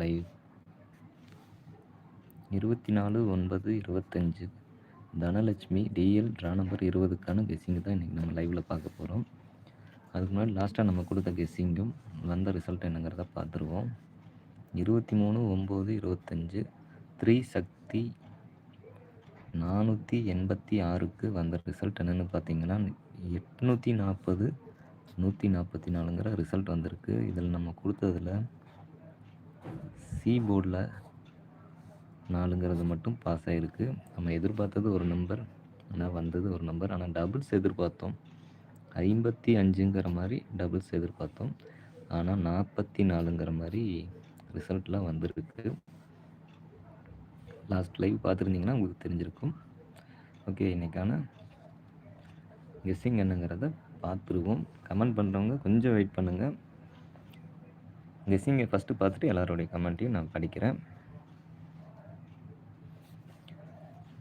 Live இருபத்தி நாலு ஒன்பது இருபத்தஞ்சு. தனலட்சுமி டிஎல் ட்ரா நம்பர் இருபதுக்கான கெஸ்ஸிங்கு தான் இன்றைக்கி நம்ம லைவில் பார்க்க போகிறோம் அதுக்கு முன்னாடி லாஸ்ட்டாக நம்ம கொடுத்த கெஸ்ஸிங்கும் வந்த ரிசல்ட் என்னங்கிறத பார்த்துருவோம். இருபத்தி மூணு ஒம்பது இருபத்தஞ்சு. த்ரீ சக்தி நானூற்றி எண்பத்தி ஆறுக்கு வந்த ரிசல்ட் என்னென்னு பார்த்தீங்கன்னா எட்நூற்றி நாற்பது நூற்றி நாற்பத்தி நாலுங்கிற ரிசல்ட் வந்திருக்கு. இதில் நம்ம கொடுத்ததில் சி போர்டில் நாலுங்கிறது மட்டும் பாஸ் ஆகிருக்கு நம்ம எதிர்பார்த்தது ஒரு நம்பர் ஆனால் வந்தது ஒரு நம்பர் ஆனால் டபுள்ஸ் எதிர்பார்த்தோம். ஐம்பத்தி அஞ்சுங்கிற மாதிரி டபுள்ஸ் எதிர்பார்த்தோம். ஆனால் நாற்பத்தி நாலுங்கிற மாதிரி ரிசல்ட்லாம் வந்திருக்கு. லாஸ்ட் லைவ் பார்த்துருந்தீங்கன்னா உங்களுக்கு தெரிஞ்சிருக்கும். ஓகே இன்றைக்கான கெஸ்ஸிங் என்னங்கிறத பார்த்துருவோம். கமெண்ட் பண்ணுறவங்க கொஞ்சம் வெயிட் பண்ணுங்கள் கெஸ்ஸிங்கை ஃபஸ்ட்டு பார்த்துட்டு எல்லாருடைய கமெண்ட்டையும் நான் படிக்கிறேன்.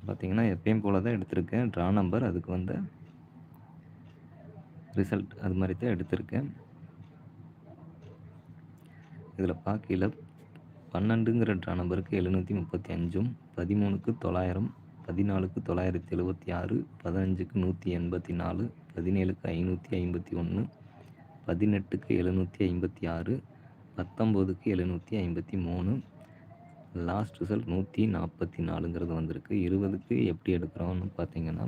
பார்த்தீங்கன்னா எப்பயும் போல தான் எடுத்திருக்கேன். ட்ரா நம்பர் அதுக்கு வந்த ரிசல்ட் அது மாதிரி தான் எடுத்திருக்கேன். இதில் பார்க்கையில் பன்னெண்டுங்கிற ட்ரா நம்பருக்கு எழுநூற்றி முப்பத்தி அஞ்சும் பதிமூணுக்கு தொள்ளாயிரம் பதினாலுக்கு தொள்ளாயிரத்தி எழுபத்தி ஆறு பதினஞ்சுக்கு நூற்றி எண்பத்தி நாலு பதினேழுக்கு ஐநூற்றி ஐம்பத்தி ஒன்று பதினெட்டுக்கு எழுநூற்றி ஐம்பத்தி ஆறு பத்தொம்போதுக்கு எழுநூற்றி ஐம்பத்தி மூணு. லாஸ்ட் ரிசல்ட் நூற்றி நாற்பத்தி நாலுங்கிறது வந்திருக்கு. இருபதுக்கு எப்படி எடுக்கிறோம்னு பார்த்தீங்கன்னா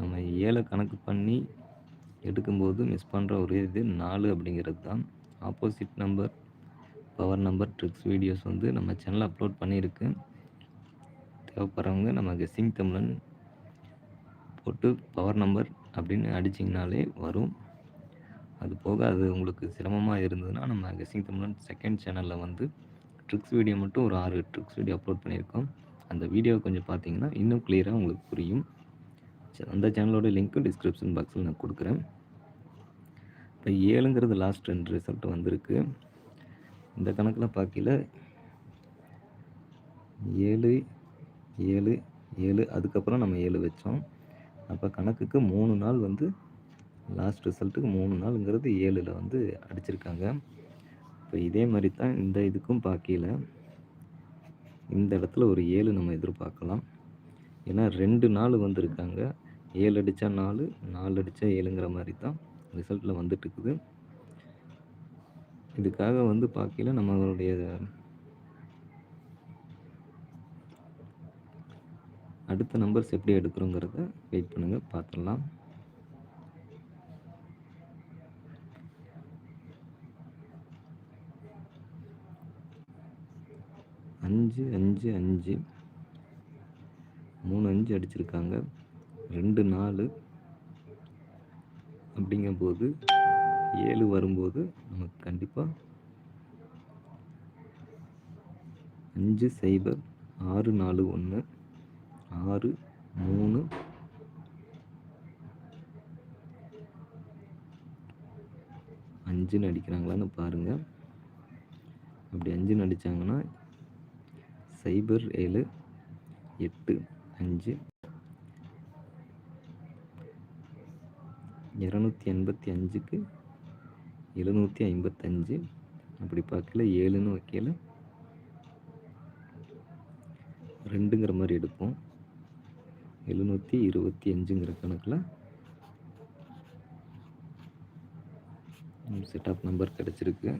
நம்ம ஏழை கணக்கு பண்ணி எடுக்கும்போது மிஸ் பண்ணுற ஒரே இது நாலு அப்படிங்கிறது தான். Opposite number power number tricks videos வந்து நம்ம சேனலில் அப்லோட் பண்ணியிருக்கு. தேவைப்படுறவங்க நம்ம கெஸ்ஸிங் தமிழன் போட்டு பவர் நம்பர் அப்படின்னு அடிச்சிங்கனாலே வரும். அது போக அது உங்களுக்கு சிரமமாக இருந்ததுன்னா நம்ம கெஸ்ஸிங் தமிழன் செகண்ட் சேனலில் வந்து ட்ரிக்ஸ் வீடியோ மட்டும் ஒரு ஆறு ட்ரிக்ஸ் வீடியோ அப்லோட் பண்ணியிருக்கோம். அந்த வீடியோவை கொஞ்சம் பார்த்தீங்கன்னா இன்னும் கிளியராக உங்களுக்கு புரியும். அந்த சேனலோட லிங்க்கும் டிஸ்கிரிப்ஷன் பாக்ஸில் நான் கொடுக்குறேன். இப்போ ஏழுங்கிறது லாஸ்ட் ரெண்டு ரிசல்ட் வந்திருக்கு. இந்த கணக்கில் பார்க்கல ஏழு ஏழு ஏழு அதுக்கப்புறம் நம்ம ஏழு வச்சோம். அப்போ கணக்குக்கு மூணு நாள் வந்து லாஸ்ட் ரிசல்ட்டுக்கு மூணு நாளுங்கிறது ஏழில் வந்து அடிச்சிருக்காங்க. இப்போ இதே மாதிரி தான் இந்த இதுக்கும் பாக்கியில். இந்த இடத்துல ஒரு ஏழு நம்ம எதிர்பார்க்கலாம். ஏன்னா ரெண்டு நாள் வந்திருக்காங்க. ஏழு அடித்தா நாலு நாலு அடித்தா ஏழுங்கிற மாதிரி தான் ரிசல்ட்டில் வந்துட்டுருக்குது இதுக்காக வந்து பார்க்கல நம்மளுடைய அடுத்த நம்பர்ஸ் எப்படி எடுக்கிறோங்கிறத வெயிட் பண்ணுங்கள் பார்த்துடலாம். அஞ்சு அஞ்சு அஞ்சு. மூணு அஞ்சு அடிச்சிருக்காங்க. ரெண்டு நாலு. அப்படிங்கும்போது ஏழு வரும்போது நமக்கு கண்டிப்பாக அஞ்சு சைபர் ஆறு நாலு ஒன்று ஆறு மூணு. அஞ்சுன்னு அடிக்கிறாங்களான்னு பாருங்கள் அப்படி அஞ்சுன்னு அடித்தாங்கன்னா சைபர் ஏழு எட்டு அஞ்சு. இரநூத்தி எண்பத்தி அஞ்சுக்கு எழுநூற்றி ஐம்பத்தஞ்சு. அப்படி பார்க்கல ஏழுன்னு வைக்கல. ரெண்டுங்கிற மாதிரி எடுப்போம். எழுநூற்றி இருபத்தி அஞ்சுங்கிற கணக்கில் செட் ஆஃப் நம்பர் கிடச்சிருக்கு.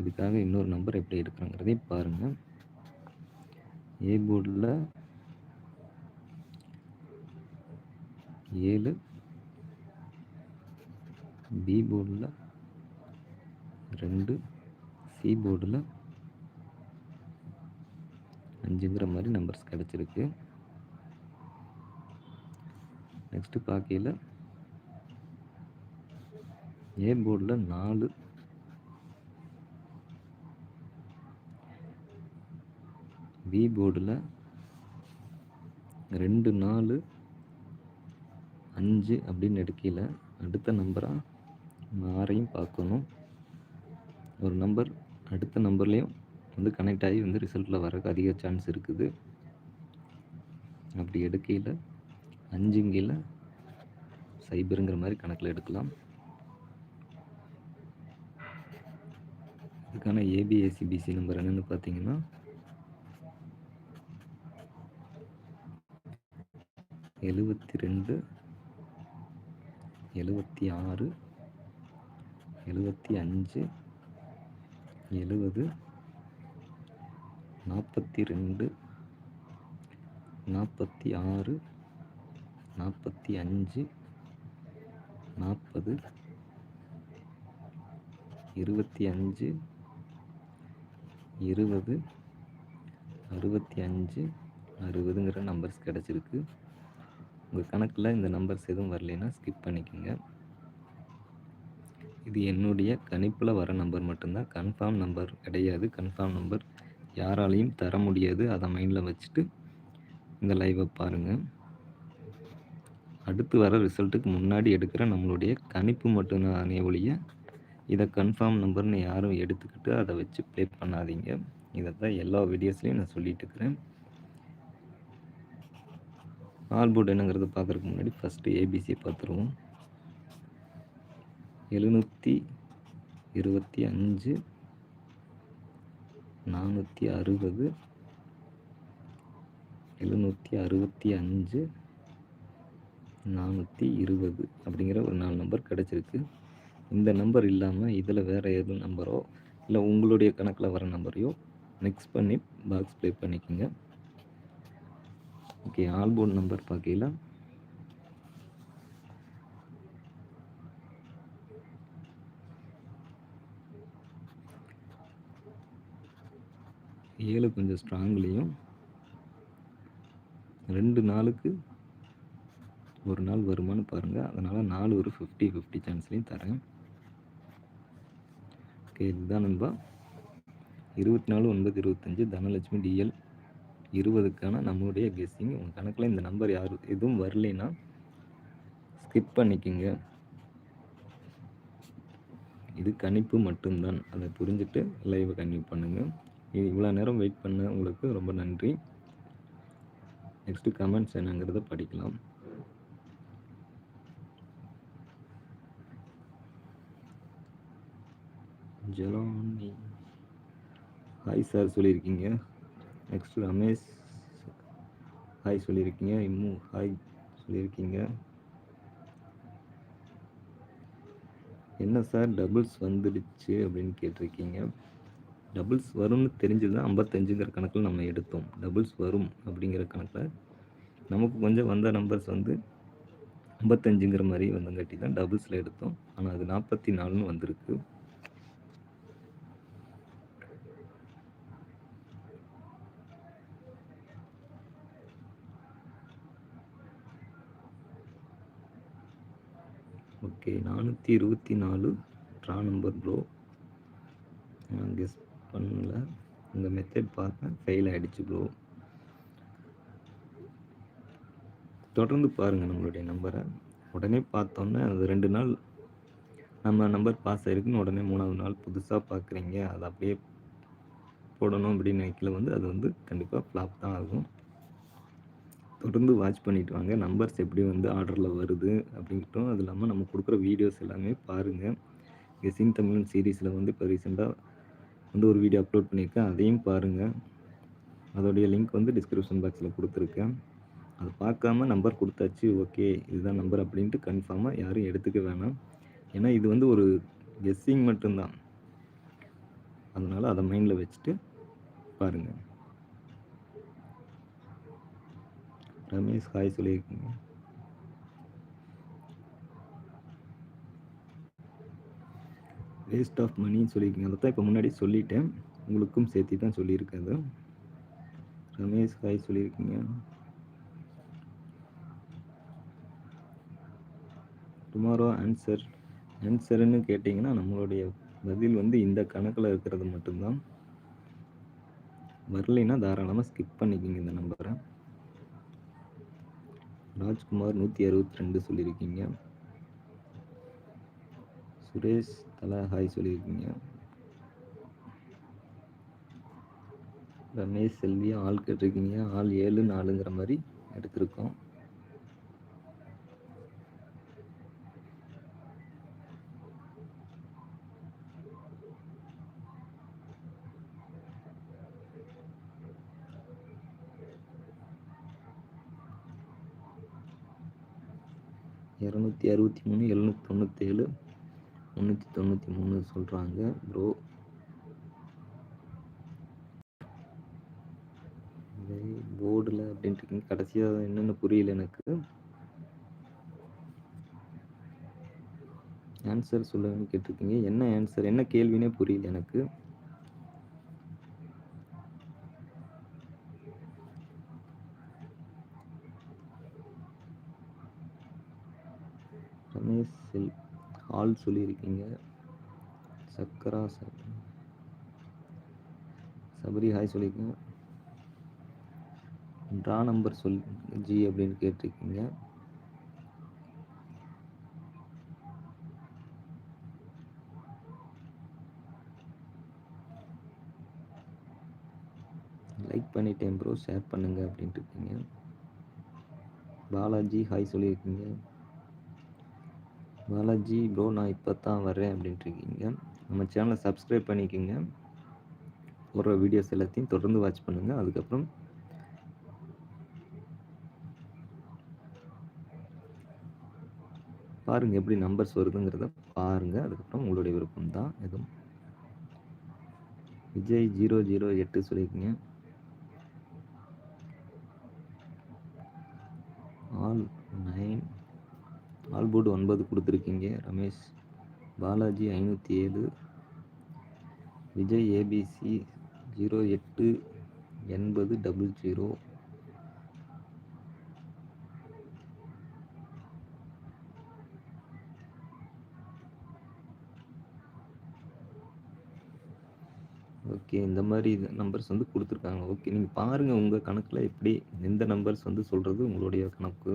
இதுக்காக இன்னொரு நம்பர் எப்படி எடுக்கிறாங்கிறதையும் பாருங்கள் ஏ போர்டில் ஏழு பி போர்டில் ரெண்டு சி போர்டில் அஞ்சுங்கிற மாதிரி நம்பர்ஸ் கிடச்சிருக்கு. நெக்ஸ்ட்டு பார்க்கையில் ஏ போர்டில் நாலு. பி போர்டில் ரெண்டு நாலு அஞ்சு அப்படின்னு எடுக்கல அடுத்த நம்பராக ஆறையும் பார்க்கணும். ஒரு நம்பர் அடுத்த நம்பர்லேயும் வந்து கனெக்ட் ஆகி வந்து ரிசல்ட்டில் வரக்கு அதிக சான்ஸ் இருக்குது. அப்படி எடுக்கையில் அஞ்சுங்கில் சைபருங்கிற மாதிரி கணக்கில் எடுக்கலாம். இதுக்கான ஏபிஎஸ்சிபிசி நம்பர் என்னென்னு பார்த்தீங்கன்னா எழுபத்தி ரெண்டு எழுபத்தி ஆறு எழுபத்தி அஞ்சு எழுபது நாற்பத்தி ரெண்டு நாற்பத்தி ஆறு நாற்பத்தி அஞ்சு நாற்பது இருபத்தி அஞ்சு இருபது அறுபத்தி அஞ்சு அறுபதுங்கிற நம்பர்ஸ் கிடச்சிருக்கு. உங்கள் கணக்கில் இந்த நம்பர்ஸ் எதுவும் வரலைன்னா ஸ்கிப் பண்ணிக்கோங்க. இது என்னுடைய கணிப்பில் வர நம்பர் மட்டும்தான். கன்ஃபார்ம் நம்பர் கிடையாது. கன்ஃபார்ம் நம்பர் யாராலையும் தர முடியாது. அதை மைண்டில் வச்சுட்டு இந்த லைவை பாருங்கள் அடுத்து வர ரிசல்ட்டுக்கு முன்னாடி எடுக்கிற நம்மளுடைய கணிப்பு மட்டும்தானே ஒழிய இதை கன்ஃபார்ம் நம்பர்னு யாரும் எடுத்துக்கிட்டு அதை வச்சு ப்ளே பண்ணாதீங்க. இதை தான் எல்லா வீடியோஸ்லையும் நான் சொல்லிட்டு இருக்கிறேன். என்னங்கிறத பார்க்குறதுக்கு முன்னாடி ஃபஸ்ட்டு ஏபிசி பார்த்துருவோம். எழுநூற்றி இருபத்தி அஞ்சு நானூற்றி அறுபது எழுநூற்றி அறுபத்தி அஞ்சு நானூற்றி இருபது அப்படிங்கிற ஒரு நாலு நம்பர் கிடச்சிருக்கு. இந்த நம்பர் இல்லாமல் இதில் வேறு எதுவும் நம்பரோ இல்லை உங்களுடைய கணக்கில் வர நம்பரையோ மிக்ஸ் பண்ணி பாக்ஸ் ப்ளே பண்ணிக்கோங்க. ஓகே ஆல்போர்ட் நம்பர் பார்க்கல ஏழு கொஞ்சம் ஸ்ட்ராங்லேயும் ரெண்டு நாளுக்கு ஒரு நாள் வருமானு பாருங்கள் அதனால் நாலு ஒரு ஃபிஃப்டி ஃபிஃப்டி சான்ஸ்லேயும் தரேன். ஓகே இதுதான் நண்பா. இருபத்தி நாலு ஒன்பது இருபத்தஞ்சி தனலட்சுமி டிஎல் இருபதுக்கான நம்மளுடைய கெஸ்ஸிங் உங்கள் கணக்கில் இந்த நம்பர் யார் எதுவும் வரலைன்னா ஸ்கிப் பண்ணிக்கோங்க. இது கணிப்பு மட்டும்தான். அதை புரிஞ்சுட்டு லைவை கன்டினியூ பண்ணுங்கள் இவ்வளோ நேரம் வெயிட் பண்ண உங்களுக்கு ரொம்ப நன்றி. நெக்ஸ்ட்டு கமெண்ட்ஸ் என்னங்கிறத படிக்கலாம். ஜலானி. ஹாய் சார் சொல்லியிருக்கீங்க. நெக்ஸ்ட் ரமேஷ். ஹாய் சொல்லியிருக்கீங்க. இம்மு ஹாய் சொல்லியிருக்கீங்க. என்ன சார் டபுள்ஸ் வந்துடுச்சு அப்படின்னு கேட்டிருக்கீங்க. டபுள்ஸ் வரும்னு தெரிஞ்சது தான் ஐம்பத்தஞ்சுங்கிற கணக்கில் நம்ம எடுத்தோம். டபுள்ஸ் வரும் அப்படிங்கிற கணக்கில் நமக்கு கொஞ்சம் வந்த நம்பர்ஸ் வந்து ஐம்பத்தஞ்சுங்கிற மாதிரி வந்தங்காட்டி தான் டபுள்ஸில் எடுத்தோம். ஆனால் அது நாற்பத்தி நாலுன்னு வந்திருக்கு. ஓகே நானூற்றி இருபத்தி நாலு ட்ரா நம்பர் ப்ரோ நான் கெஸ் பண்ணல. இந்த மெத்தட் பார்த்தேன் ஃபெயில் ஆகிடுச்சு ப்ரோ தொடர்ந்து பாருங்கள் நம்மளுடைய நம்பரை உடனே பார்த்தோன்னே அது ரெண்டு நாள் நம்ம நம்பர் பாஸ் ஆகிருக்குன்னு உடனே மூணாவது நாள் புதுசாக பார்க்குறீங்க அதை அப்படியே போடணும் அப்படின்னு நினைக்கல வந்து அது வந்து கண்டிப்பாக ஃப்ளாப் தான் ஆகும். தொடர்ந்து வாட்ச் பண்ணிட்டு வாங்க. நம்பர்ஸ் எப்படி வந்து ஆர்டரில் வருது அப்படின்ட்டும் அது இல்லாமல் நம்ம கொடுக்குற வீடியோஸ் எல்லாமே பாருங்கள் கெஸிங் தமிழ் சீரீஸில் வந்து இப்போ ரீசெண்டாக வந்து ஒரு வீடியோ அப்லோட் பண்ணியிருக்கேன். அதையும் பாருங்கள் அதோடைய லிங்க் வந்து டிஸ்கிரிப்ஷன் பாக்ஸில் கொடுத்துருக்கேன். அதை பார்க்காம நம்பர் கொடுத்தாச்சு ஓகே இதுதான் நம்பர் அப்படின்ட்டு கன்ஃபார்மாக யாரும் எடுத்துக்க வேணாம். ஏன்னா இது வந்து ஒரு கெஸ்ஸிங் மட்டும்தான். அதனால் அதை மைண்டில் வச்சுட்டு பாருங்கள் ரமேஷ் ஹாய் சொல்லியிருக்கீங்க. வேஸ்ட் ஆஃப் மணின்னு சொல்லியிருக்கீங்க. அதை தான் இப்போ முன்னாடி சொல்லிட்டேன். உங்களுக்கும் சேர்த்து தான் சொல்லியிருக்காது ரமேஷ் ஹாய் சொல்லியிருக்கீங்க. டுமாரோ ஆன்சர் ஆன்சர்னு கேட்டிங்கன்னா நம்மளுடைய பதில் வந்து இந்த கணக்கில் இருக்கிறது மட்டும்தான். வரலைன்னா தாராளமாக ஸ்கிப் பண்ணிக்கிங்க இந்த நம்பரை ராஜ்குமார் நூற்றி அறுபத்தி ரெண்டு சொல்லியிருக்கீங்க. சுரேஷ் தலா ஹாய் சொல்லியிருக்கீங்க. ரமேஷ் செல்வி ஆள் கேட்டிருக்கீங்க. ஆள் ஏழு நாலுங்கிற மாதிரி எடுத்திருக்கோம். இரநூத்தி அறுபத்தி மூணு எழுநூற்றி தொண்ணூற்றேழு முந்நூற்றி தொண்ணூற்றி மூணு சொல்கிறாங்க ப்ரோ போர்டில் அப்படின்ட்டு இருக்கீங்க கடைசியாக என்னென்னு புரியல எனக்கு. ஆன்சர் சொல்லுங்கன்னு கேட்டிருக்கீங்க. என்ன ஆன்சர் என்ன கேள்வினே புரியல எனக்கு ரமேஷ் செல் பால் சொல்லியிருக்கீங்க. சக்கரா சார். சபரி ஹாய் சொல்லியிருக்கீங்க. ட்ரா நம்பர் சொல் ஜி அப்படின்னு கேட்டிருக்கீங்க. லைக் பண்ணிட்டேன் ப்ரோ ஷேர் பண்ணுங்க அப்படின்ட்டு இருக்கீங்க. பாலாஜி ஹாய் சொல்லியிருக்கீங்க. பாலாஜி ப்ரோ நான் இப்போ தான் வரேன் அப்படின்ட்டு இருக்கீங்க நம்ம சேனலை சப்ஸ்கிரைப் பண்ணிக்கோங்க. போடுற வீடியோஸ் எல்லாத்தையும் தொடர்ந்து வாட்ச் பண்ணுங்கள் அதுக்கப்புறம் பாருங்கள் எப்படி நம்பர்ஸ் வருதுங்கிறத பாருங்கள் அதுக்கப்புறம் உங்களுடைய விருப்பம் தான். எதுவும் விஜய் ஜீரோ ஜீரோ எட்டு சொல்லியிருக்கீங்க. ஆல் நைன் ஆல்போர்டு ஒன்பது கொடுத்துருக்கீங்க. ரமேஷ் பாலாஜி ஐநூற்றி ஏழு விஜய் ஏபிசி ஜீரோ எட்டு எண்பது டபுள் ஜீரோ. ஓகே இந்த மாதிரி நம்பர்ஸ் வந்து கொடுத்துருக்காங்க. ஓகே நீங்கள் பாருங்கள் உங்கள் கணக்கில் எப்படி எந்த நம்பர்ஸ் வந்து சொல்கிறது உங்களுடைய கணக்கு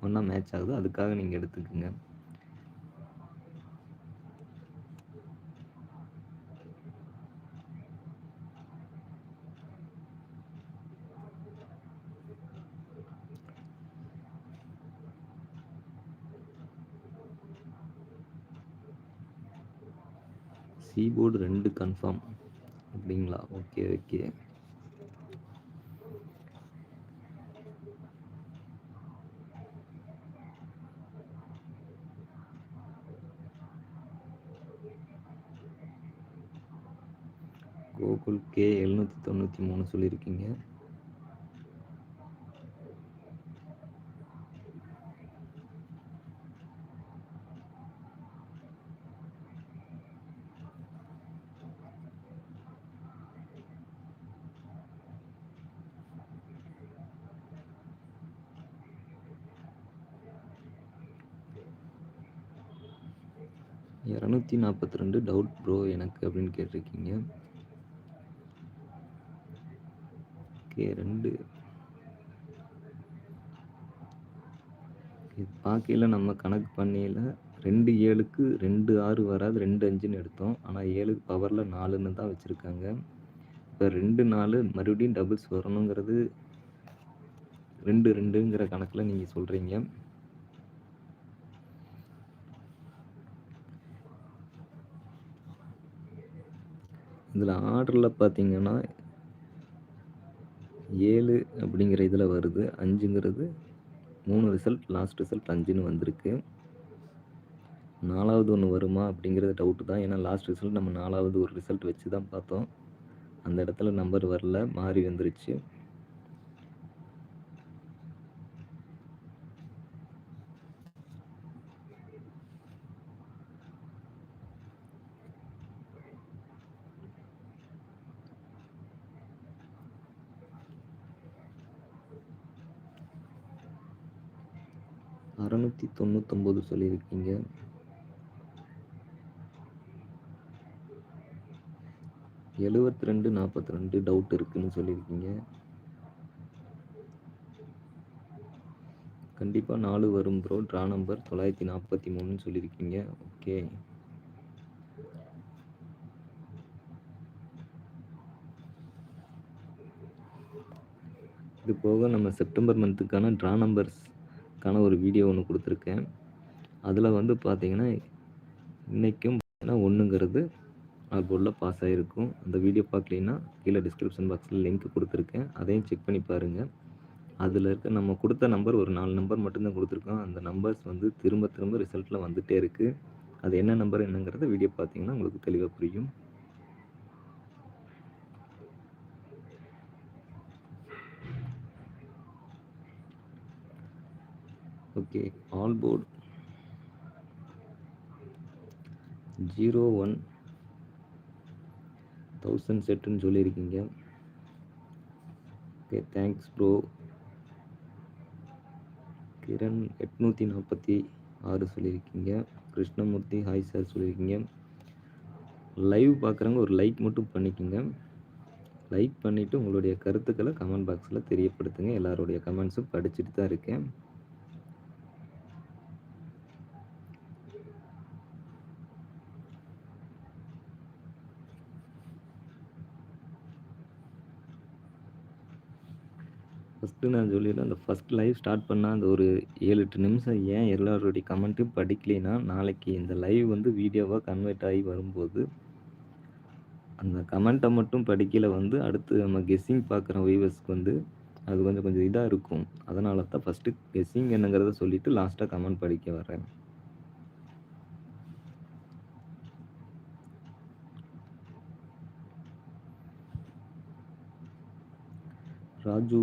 ஒன்றா மேட்ச் ஆகுது. அதுக்காக நீங்கள் எடுத்துக்கோங்க. சீபோர்டு ரெண்டு கன்ஃபார்ம் அப்படிங்களா? ஓகே ஓகே கே தொண்ணூற்றி மூணு சொல்லியிருக்கீங்க. இரநூத்தி நாற்பத்தி ரெண்டு டவுட் ப்ரோ எனக்கு அப்படின்னு கேட்டிருக்கீங்க. ஓகே ரெண்டு. இது பார்க்கையில் நம்ம கணக்கு பண்ணியில் ரெண்டு ஏழுக்கு ரெண்டு ஆறு வராது ரெண்டு அஞ்சுன்னு எடுத்தோம். ஆனால் ஏழுக்கு பவரில் நாலுன்னு தான் வச்சுருக்காங்க. இப்போ ரெண்டு நாலு மறுபடியும் டபுள்ஸ் வரணுங்கிறது ரெண்டு ரெண்டுங்கிற கணக்கில் நீங்கள் சொல்கிறீங்க இதில் ஆர்டரில் பார்த்தீங்கன்னா ஏழு அப்படிங்கிற இதில் வருது. அஞ்சுங்கிறது மூணு ரிசல்ட் லாஸ்ட் ரிசல்ட் அஞ்சுன்னு வந்திருக்கு. நாலாவது ஒன்று வருமா அப்படிங்கிறது டவுட்டு தான். ஏன்னா லாஸ்ட் ரிசல்ட் நம்ம நாலாவது ஒரு ரிசல்ட் வச்சு தான் பார்த்தோம். அந்த இடத்துல நம்பர் வரல மாறி வந்துருச்சு. நூற்றி தொண்ணூத்தொம்பது சொல்லியிருக்கீங்க. எழுபத்தி ரெண்டு நாற்பத்தி ரெண்டு டவுட் இருக்குன்னு சொல்லியிருக்கீங்க. கண்டிப்பாக நாலு வரும் ப்ரோ ட்ரா நம்பர் தொள்ளாயிரத்தி நாற்பத்தி மூணுன்னு சொல்லியிருக்கீங்க. ஓகே இது போக நம்ம செப்டம்பர் மந்த்துக்கான ட்ரா நம்பர்ஸ்க்கான ஒரு வீடியோ ஒன்று கொடுத்துருக்கேன். அதில் வந்து பார்த்தீங்கன்னா இன்றைக்கும் பார்த்தீங்கன்னா ஒன்றுங்கிறது போர்டில் பாஸ் ஆகிருக்கும் அந்த வீடியோ பார்க்கலீங்கன்னா கீழே டிஸ்கிரிப்ஷன் பாக்ஸில் லிங்க் கொடுத்துருக்கேன். அதையும் செக் பண்ணி பாருங்கள் அதில் இருக்க நம்ம கொடுத்த நம்பர் ஒரு நாலு நம்பர் மட்டும்தான் கொடுத்துருக்கோம். அந்த நம்பர்ஸ் வந்து திரும்ப திரும்ப ரிசல்ட்டில் வந்துகிட்டே இருக்குது அது என்ன நம்பர் என்னங்கிறத வீடியோ பார்த்தீங்கன்னா உங்களுக்கு தெளிவாக புரியும். Okay all board zero one thousand செட்டுன்னு சொல்லியிருக்கீங்க. ஓகே தேங்க்ஸ் ப்ரோ கிரண் எட்நூற்றி நாற்பத்தி ஆறு சொல்லியிருக்கீங்க. கிருஷ்ணமூர்த்தி ஹாய் சார் சொல்லியிருக்கீங்க. லைவ் பார்க்குறவங்க ஒரு லைக் மட்டும் பண்ணிக்கோங்க. லைக் பண்ணிவிட்டு உங்களுடைய கருத்துக்களை கமெண்ட் பாக்ஸில் தெரியப்படுத்துங்க. எல்லாருடைய கமெண்ட்ஸும் படிச்சுட்டு தான் இருக்கேன். ஃபஸ்ட்டு நான் சொல்லிடுறேன் அந்த ஃபஸ்ட் லைவ் ஸ்டார்ட் பண்ணால் அந்த ஒரு ஏழு எட்டு நிமிஷம் ஏன் எல்லாருடைய கமெண்ட்டும் படிக்கலைன்னா நாளைக்கு இந்த லைவ் வந்து வீடியோவாக கன்வெர்ட் ஆகி வரும்போது அந்த கமெண்ட்டை மட்டும் படிக்கல வந்து அடுத்து நம்ம கெஸ்ஸிங் பார்க்குற வீவர்ஸ்க்கு வந்து அது கொஞ்சம் கொஞ்சம் இதாக இருக்கும். அதனால தான் ஃபஸ்ட்டு கெஸ்ஸிங் என்னங்கிறத சொல்லிவிட்டு லாஸ்ட்டாக கமெண்ட் படிக்க வரேன் ராஜு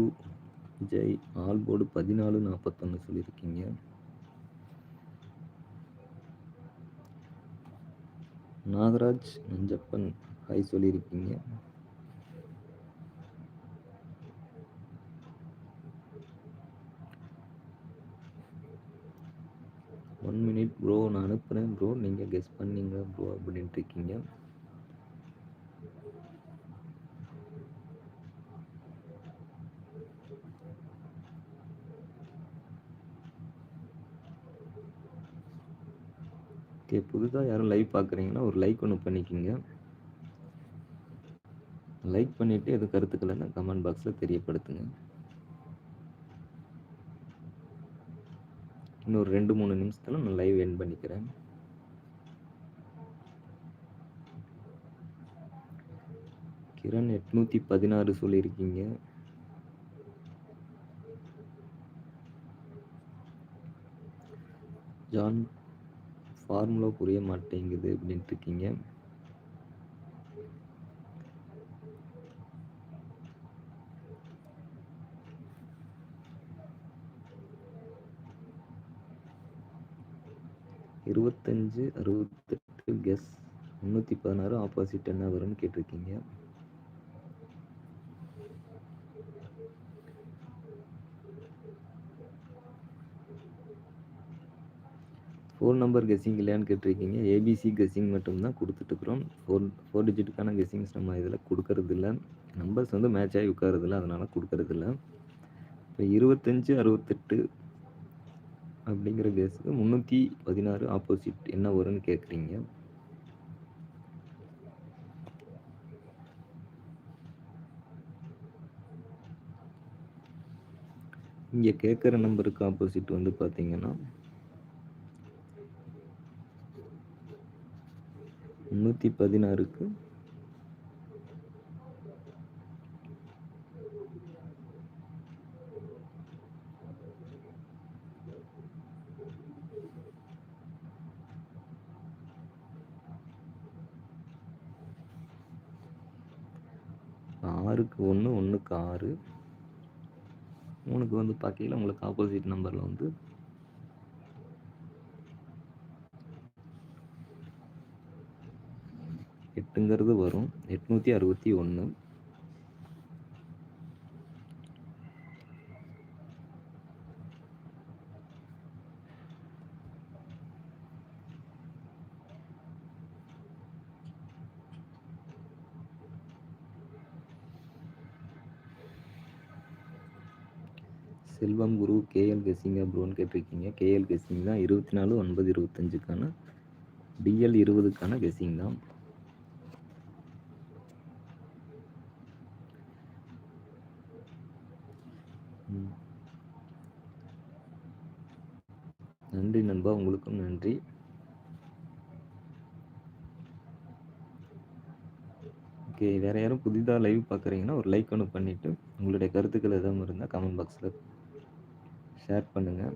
ஜெய் ஆல் போர்டு பதினாலு நாற்பத்தொன்று சொல்லியிருக்கீங்க. நாகராஜ் நஞ்சப்பன் ஹாய் சொல்லியிருக்கீங்க. ஒன் மினிட் ப்ரோ நான் அனுப்புகிறேன் ப்ரோ நீங்கள் கெஸ் பண்ணீங்க ப்ரோ அப்படின்ட்டு இருக்கீங்க. புதுசாக யாரும் லைவ் பார்க்குறீங்கன்னா ஒரு லைக் ஒன்று பண்ணிக்கிங்க. லைக் பண்ணிவிட்டு எதுவும் கருத்துக்களைன்னா கமெண்ட் பாக்ஸில் தெரியப்படுத்துங்க. இன்னொரு ரெண்டு மூணு நிமிஷத்தில் நான் லைவ் என் பண்ணிக்கிறேன். கிரண் எட்நூற்றி பதினாறு சொல்லியிருக்கீங்க. ஜான் ஃபார்முலா புரிய மாட்டேங்குது அப்படின்ட்டு இருக்கீங்க இருபத்தஞ்சு அறுபத்தெட்டு கெஸ் முந்நூற்றி பதினாறு ஆப்போசிட் என்ன வரும்னு கேட்டிருக்கீங்க. ஃபோர் நம்பர் கெஸ்ஸிங் இல்லையான்னு கேட்டிருக்கீங்க. ஏபிசி கெஸ்ஸிங் மட்டும்தான் கொடுத்துட்ருக்குறோம் ஃபோர் ஃபோர் டிஜிட்டுக்கான கெஸ்ஸிங்ஸ் நம்ம இதில் கொடுக்கறதில்ல. நம்பர்ஸ் வந்து மேட்ச் ஆகி உட்காரதில்ல அதனால் கொடுக்கறதில்ல. இப்போ இருபத்தஞ்சி அறுபத்தெட்டு அப்படிங்கிற கேஸுக்கு முந்நூற்றி பதினாறு ஆப்போசிட் என்ன வரும்னு கேட்குறீங்க. இங்கே கேட்குற நம்பருக்கு ஆப்போசிட் வந்து பார்த்தீங்கன்னா முந்நூற்றி பதினாறுக்கு. ஆறுக்கு ஒன்று ஒன்றுக்கு ஆறு. மூணுக்கு வந்து பார்க்கையில் உங்களுக்கு ஆப்போசிட் நம்பரில் வந்து எட்டுங்கிறது வரும். எட்நூற்றி அறுபத்தி ஒன்று செல்வம் குரு கேஎல் கெஸ்ஸிங் ப்ரோன்னு கேட்டிருக்கீங்க. கேஎல் கெஸிங் தான் இருபத்தி நாலு ஒன்பது இருபத்தஞ்சுக்கான டிஎல் இருபதுக்கான கெஸிங் தான். நன்றி உங்களுக்கும் நன்றி. ஓகே ஓகே வேறு யாரும் புதிதாக லைவ் பார்க்குறீங்கன்னா ஒரு லைக் ஒன்று பண்ணிவிட்டு உங்களுடைய கருத்துக்கள் எதுவும் இருந்தால் கமெண்ட் பாக்ஸில் ஷேர் பண்ணுங்கள்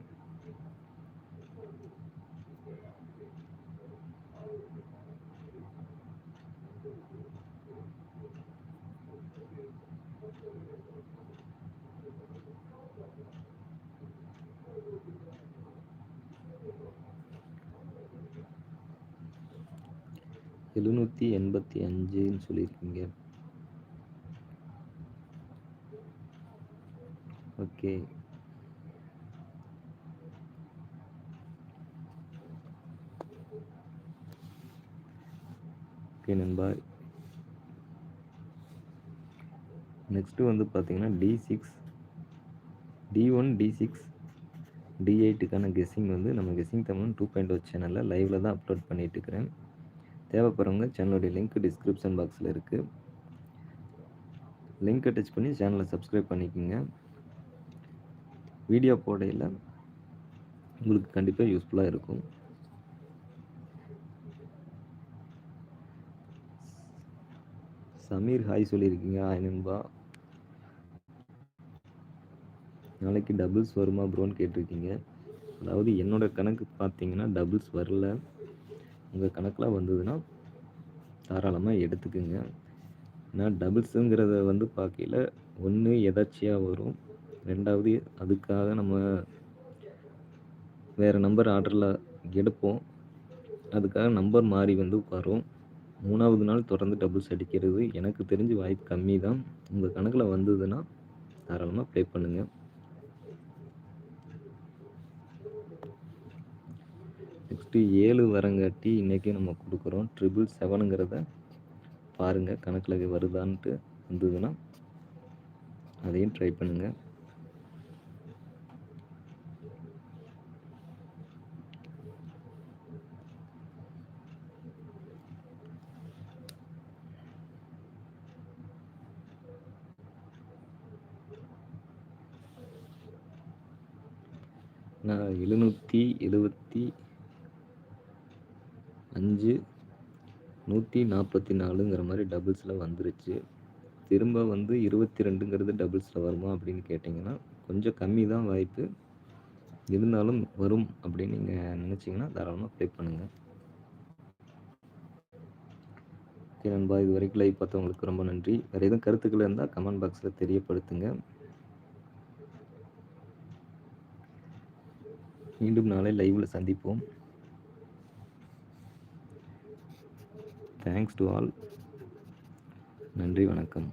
எழுநூற்றி எண்பத்தி அஞ்சுன்னு சொல்லியிருக்கீங்க. ஓகே. ஓகே நண்பா. நெக்ஸ்ட்டு வந்து பார்த்தீங்கன்னா D six D one D six D எயிட்டுக்கான guessing வந்து நம்ம guessing Tamil two point O சேனலில் லைவில் தான் அப்லோட் பண்ணிகிட்டு இருக்கிறேன். தேவைப்படுறவங்க சேனலுடைய லிங்க் டிஸ்கிரிப்ஷன் பாக்ஸில் இருக்குது லிங்க்கை டச் பண்ணி சேனலை சப்ஸ்கிரைப் பண்ணிக்கோங்க. வீடியோ போடையில் உங்களுக்கு கண்டிப்பாக யூஸ்ஃபுல்லாக இருக்கும். சமீர் ஹாய் சொல்லியிருக்கீங்க ஹாய் நண்பா. நாளைக்கு டபுள்ஸ் வருமா ப்ரோன்னு கேட்டிருக்கீங்க. அதாவது என்னோடய கணக்கு பார்த்தீங்கன்னா டபுள்ஸ் வரல. உங்கள் கணக்கில் வந்ததுன்னா தாராளமாக எடுத்துக்கோங்க. நான் டபுள்ஸுங்கிறத வந்து பார்க்கையில் ஒன்று எதாச்சியாக வரும். ரெண்டாவது அதுக்காக நம்ம வேறு நம்பர் ஆர்டரில் எடுப்போம். அதுக்காக நம்பர் மாறி வந்து வரும் மூணாவது நாள் தொடர்ந்து டபுள்ஸ் அடிக்கிறது எனக்கு தெரிஞ்சு வாய்ப்பு கம்மி தான் உங்கள் கணக்கில் வந்ததுன்னா தாராளமாக ப்ளே பண்ணுங்கள் நெக்ஸ்ட்டு ஏழு வரங்காட்டி இன்றைக்கி நம்ம கொடுக்குறோம். ட்ரிபிள் செவனுங்கிறத பாருங்கள் கணக்கில் வருதான்ட்டு வந்ததுன்னா அதையும் ட்ரை பண்ணுங்கள் நான் எழுநூற்றி எழுபத்தி அஞ்சு நூற்றி நாற்பத்தி நாலுங்கிற மாதிரி டபுள்ஸில் வந்துருச்சு. திரும்ப வந்து இருபத்தி ரெண்டுங்கிறது டபுள்ஸில் வருமா அப்படின்னு கேட்டிங்கன்னா கொஞ்சம் கம்மி தான் வாய்ப்பு. இருந்தாலும் வரும் அப்படின்னு நீங்கள் நினச்சிங்கன்னா தாராளமாக ப்ளே பண்ணுங்கள் ஓகே நண்பா இது வரைக்கும் லைவ் பார்த்தவங்களுக்கு ரொம்ப நன்றி. வேறு எதுவும் கருத்துக்கள் இருந்தால் கமெண்ட் பாக்ஸில் தெரியப்படுத்துங்க. மீண்டும் நாளை லைவில் சந்திப்போம். தேங்க்ஸ் டு ஆல் நன்றி வணக்கம்.